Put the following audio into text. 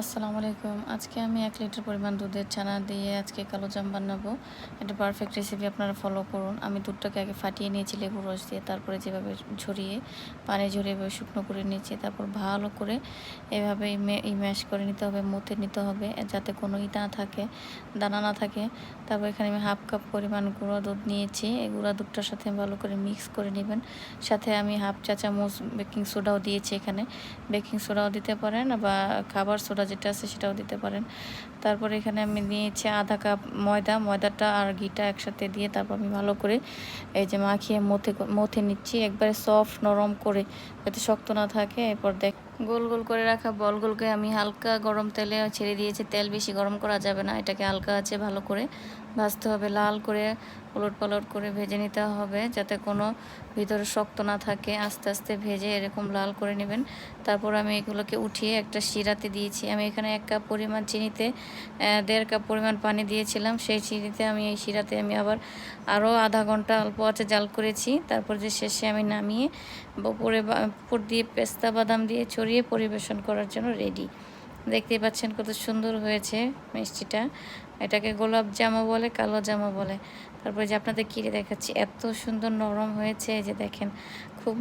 আসসালামু আলাইকুম। আজকে আমি এক লিটার পরিমাণ দুধের ছানা দিয়ে আজকে কালো জাম বানাবো। এটা পারফেক্ট রেসিপি আপনারা ফলো করুন। আমি দুধটাকে আগে ফাটিয়ে নিয়েছি, লেবু রস দিয়ে। তারপরে যেভাবে ঝরিয়ে, পানি ঝরিয়ে এভাবে শুকনো করে নিয়েছি, তারপর ভালো করে এভাবে ম্যাশ করে নিতে হবে মুতে নিতে হবে, যাতে কোনো ই না থাকে, দানা না থাকে। তারপর এখানে আমি হাফ কাপ পরিমাণ গুঁড়ো দুধ নিয়েছি। এই গুঁড়া দুধটার সাথে ভালো করে মিক্স করে নেবেন। সাথে আমি হাফ চা চামচ বেকিং সোডাও দিয়েছি এখানে। বেকিং সোডাও দিতে পারেন বা খাবার সোডা যেটা আছে সেটাও দিতে পারেন। তারপরে এখানে আমি নিয়েছি আধা কাপ ময়দা। ময়দাটা আর ঘিটা একসাথে দিয়ে তারপর আমি ভালো করে এই যে মাখিয়ে মথে মথে নিচ্ছি। একবারে সফট নরম করে যাতে শক্ত না থাকে। এরপর দেখ গোল গোল করে রাখা বলগুলোকে আমি হালকা গরম তেলে ছেড়ে দিয়েছি। তেল বেশি গরম করা যাবে না, এটাকে হালকা আছে ভালো করে ভাজতে হবে। লাল করে উলট পালট করে ভেজে নিতে হবে যাতে কোনো ভিতরে শক্ত না থাকে। আস্তে আস্তে ভেজে এরকম লাল করে নেবেন। তারপর আমি এগুলোকে উঠিয়ে একটা শিরাতে দিয়েছি। আমি এখানে এক কাপ পরিমাণ চিনিতে দেড় কাপ পরিমাণ পানি দিয়েছিলাম। সেই চিনিতে আমি এই শিরাতে আমি আবার আরও আধা ঘণ্টা অল্প আছে জাল করেছি। তারপর যে শেষে আমি নামিয়ে উপরে উপর দিয়ে পেস্তা বাদাম দিয়ে ছড়িয়ে পরিবেশন করার জন্য রেডি দেখতে পাচ্ছেন কত সুন্দর হয়েছে মিষ্টিটা। এটাকে গোলাপ জামা বলে, কালো জামা বলে। তারপরে যে আপনাদের কিরে দেখাচ্ছি, এত সুন্দর নরম হয়েছে যে দেখেন, খুব